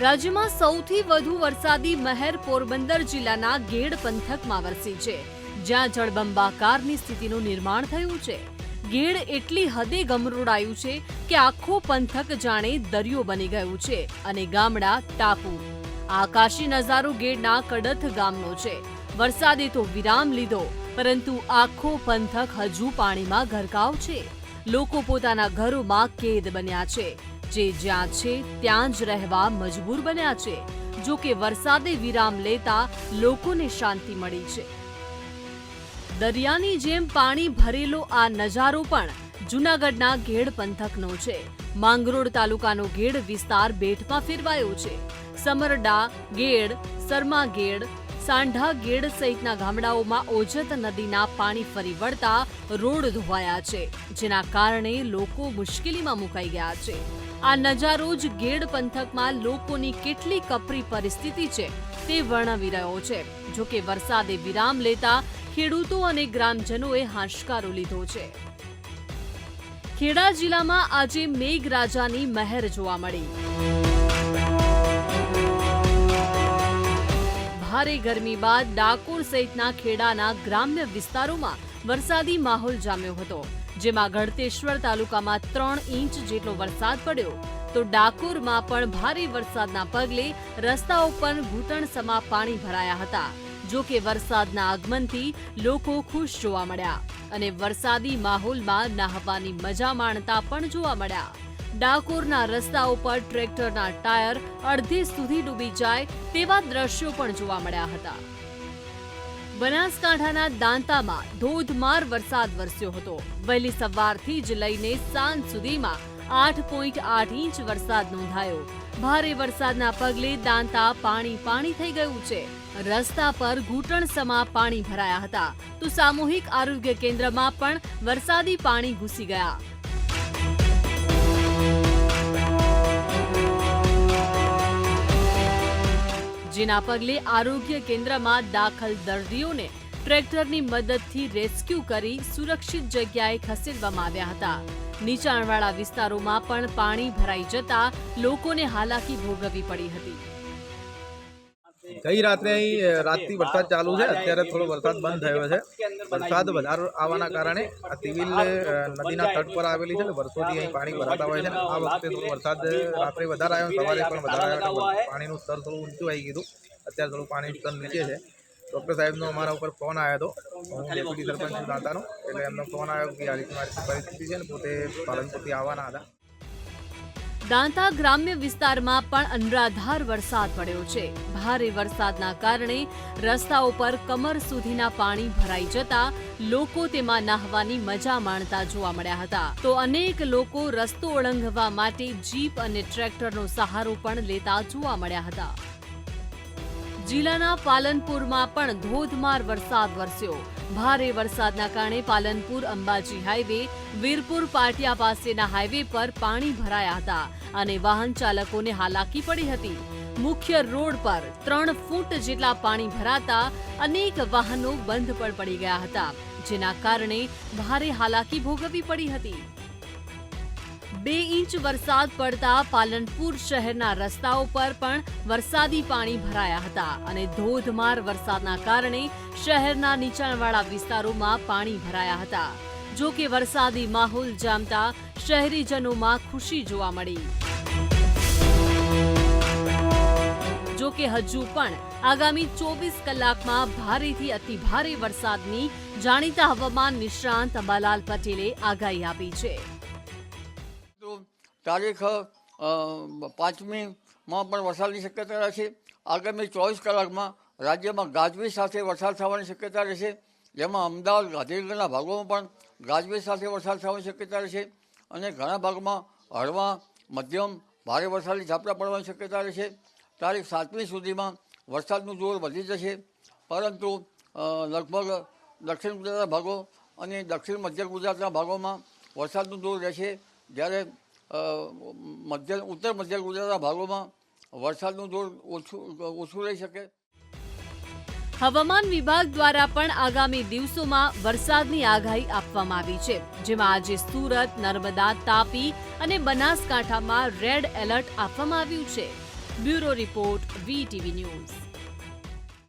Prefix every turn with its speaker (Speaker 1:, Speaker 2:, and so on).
Speaker 1: રાજ્યમાં સૌથી વધુ વરસાદી મહેર પોરબંદર જિલ્લાના ગેડ પંથકમાં વરસી છે, જ્યાં જળબંબાકારની સ્થિતિનું નિર્માણ થયું છે. ગેડ એટલી હદે ગમરોડાયું છે કે આખો પંથક જાણે દરિયો બની ગયું છે અને ગામડા ટાપુ. આકાશી નજારો ગેડના કડથ ગામનો છે. વરસાદે તો વિરામ લીધો, પરંતુ આખો પંથક હજુ પાણીમાં ગરકાવ છે. લોકો પોતાના ઘરોમાં કેદ બન્યા છે. જે જ્યાં છે, ત્યાં જ રહેવા મજબૂર બન્યા છે. જો કે વરસાદે વિરામ લેતા લોકોને શાંતિ મળી છે. દરિયાની જેમ પાણી ભરેલો આ નજારો પણ જૂનાગઢના ઘેડ પંથકનો છે. માંગરોળ તાલુકાનો ગેડ વિસ્તાર બેટમાં ફેરવાયો છે. સમરડા ગેડ સરમા ગેડ સાંઢા ગેડ સહિતના ગામડાઓમાં ઓજત નદીના પાણી ફરી વળતા રોડ ધોવાયા છે, જેના કારણે લોકો મુશ્કેલીમાં મુકાઈ ગયા છે. આ નજારો જ ગેડ પંથકમાં લોકોની કેટલી કપરી પરિસ્થિતિ છે તે વર્ણવી રહ્યો છે. જો કે વરસાદે વિરામ લેતા ખેડૂતો અને ગ્રામજનોએ હાશકારો લીધો છે. ખેડા જિલ્લામાં આજે મેઘરાજાની મહેર જોવા મળી. ભારે ગરમી બાદ ડાકોર સહિતના ખેડાના ગ્રામ્ય વિસ્તારોમાં વરસાદી માહોલ જામ્યો હતો. જેમાં ગળતેશ્વર તાલુકામાં ત્રણ ઇંચ જેટલો વરસાદ પડ્યો તો ડાકોરમાં પણ ભારે વરસાદના પગલે રસ્તાઓ પર ઘૂંટણસમા પાણી ભરાયા હતા, જો કે વરસાદના આગમનથી લોકો ખુશ જોવા મળ્યા અને વરસાદી માહોલમાં નાહવાની મજા માણતા પણ જોવા મળ્યા. ડાકોરના રસ્તાઓ પર ટ્રેક્ટરના ટાયર અડધે સુધી ડૂબી જાય તેવા દ્રશ્યો પણ જોવા મળ્યા હતા. બનાસકાંઠાના દાંતામાં ધોધમાર વરસાદ વરસ્યો હતો. વહેલી સવારથી જ લઈને સાંજ સુધીમાં આઠ પોઈન્ટ આઠ ઇંચ વરસાદ નોંધાયો. ભારે વરસાદના પગલે દાંતા પાણી પાણી થઈ ગયું છે. રસ્તા પર ઘૂંટણસમા પાણી ભરાયા હતા. તો સામૂહિક આરોગ્ય કેન્દ્રમાં પણ વરસાદી પાણી ઘૂસી ગયા. જેના પગલે આરોગ્ય કેન્દ્રમાં દાખલ દર્દીઓને ટ્રેક્ટરની મદદથી રેસ્ક્યુ કરી સુરક્ષિત જગ્યાએ ખસેડવામાં આવ્યા હતા. નીચાણવાળા વિસ્તારોમાં પણ પાણી ભરાઈ જતા લોકોને હાલાકી ભોગવવી પડી હતી.
Speaker 2: ગઈ રાત્રે અહીં રાતથી વરસાદ ચાલુ છે. અત્યારે થોડો વરસાદ બંધ થયો છે. વરસાદ વધારે આવવાના કારણે આ તિવિલ નદીના તટ પર આવેલી છે ને, વર્ષોથી અહીં પાણી ભરાતા હોય છે આ વખતે થોડો વરસાદ રાત્રે વધારે આવ્યો. સવારે પણ વધારે આવ્યો પાણીનું સ્તર થોડું ઊંચું આવી ગયું અત્યારે થોડું પાણીનું સ્તર નીચે છે. ડૉક્ટર સાહેબનો અમારા ઉપર ફોન આવ્યો હતો. હું ડેપ્યુટી સરપંચ છું એટલે એમનો ફોન આવ્યો કે આ રીતે મારી પરિસ્થિતિ છે ને, પોતે પાલનપુરથી આવવાના હતા.
Speaker 1: દાંતા ગ્રામ્ય વિસ્તારમાં પણ અનરાધાર વરસાદ પડ્યો છે. ભારે વરસાદના કારણે રસ્તાઓ પર કમર સુધીના પાણી ભરાઈ જતા લોકો તેમાં નાહવાની મજા માણતા જોવા મળ્યા હતા. તો અનેક લોકો રસ્તો ઓળંગવા માટે જીપ અને ટ્રેક્ટરનો સહારો પણ લેતા જોવા મળ્યા હતા. જિલ્લાના પાલનપુરમાં પણ ધોધમાર વરસાદ વરસ્યો. ભારે વરસાદના કારણે પાલનપુર, અંબાજી હાઈવે, વીરપુર પાટિયા પાસેના હાઈવે પર પાણી ભરાયા હતા અને વાહન ચાલકોને હાલાકી પડી હતી. મુખ્ય રોડ પર ત્રણ ફૂટ જેટલા પાણી ભરાતા અનેક વાહનો બંધ પણ પડી ગયા હતા, જેના કારણે ભારે હાલાકી ભોગવવી પડી હતી. બે ઇંચ વરસાદ પડતા પાલનપુર શહેરના રસ્તાઓ પર પણ વરસાદી પાણી ભરાયા હતા અને ધોધમાર વરસાદના કારણે શહેરના નીચાણવાળા વિસ્તારોમાં પાણી ભરાયા હતા. જો કે વરસાદી માહોલ જામતા શહેરીજનોમાં ખુશી જોવા મળી. જો કે હજુ પણ આગામી ચોવીસ કલાકમાં ભારેથી અતિ ભારે વરસાદની જાણીતા હવામાન નિષ્ણાંત અંબાલાલ પટેલે આગાહી આપી છે.
Speaker 3: તારીખ પાંચમીમાં પણ વરસાદની શક્યતા રહેશે. આગામી ચોવીસ કલાકમાં રાજ્યમાં ગાજવીજ સાથે વરસાદ થવાની શક્યતા રહેશે. જેમાં અમદાવાદ, ગાંધીનગરના ભાગોમાં પણ ગાજવીજ સાથે વરસાદ થવાની શક્યતા રહેશે. અને ઘણા ભાગમાં હળવા, મધ્યમ, ભારે વરસાદની ઝાપટા પડવાની શક્યતા રહેશે. તારીખ સાતમી સુધીમાં વરસાદનું જોર વધી જશે. પરંતુ લગભગ દક્ષિણ ગુજરાતના ભાગો અને દક્ષિણ મધ્ય ગુજરાતના ભાગોમાં વરસાદનું જોર રહેશે. જ્યારે મધ્ય, ઉત્તર મધ્ય ગુજરાતના ભાગોમાં વરસાદનું જોર ઓછું ઓછું રહી શકે.
Speaker 1: હવામાન વિભાગ દ્વારા પણ આગામી દિવસોમાં વરસાદની આગાહી આપવામાં આવી છે, જેમાં આજે સુરત, નર્મદા, તાપી અને બનાસકાંઠામાં રેડ એલર્ટ આપવામાં આવ્યું છે. Bureau report, VTV news.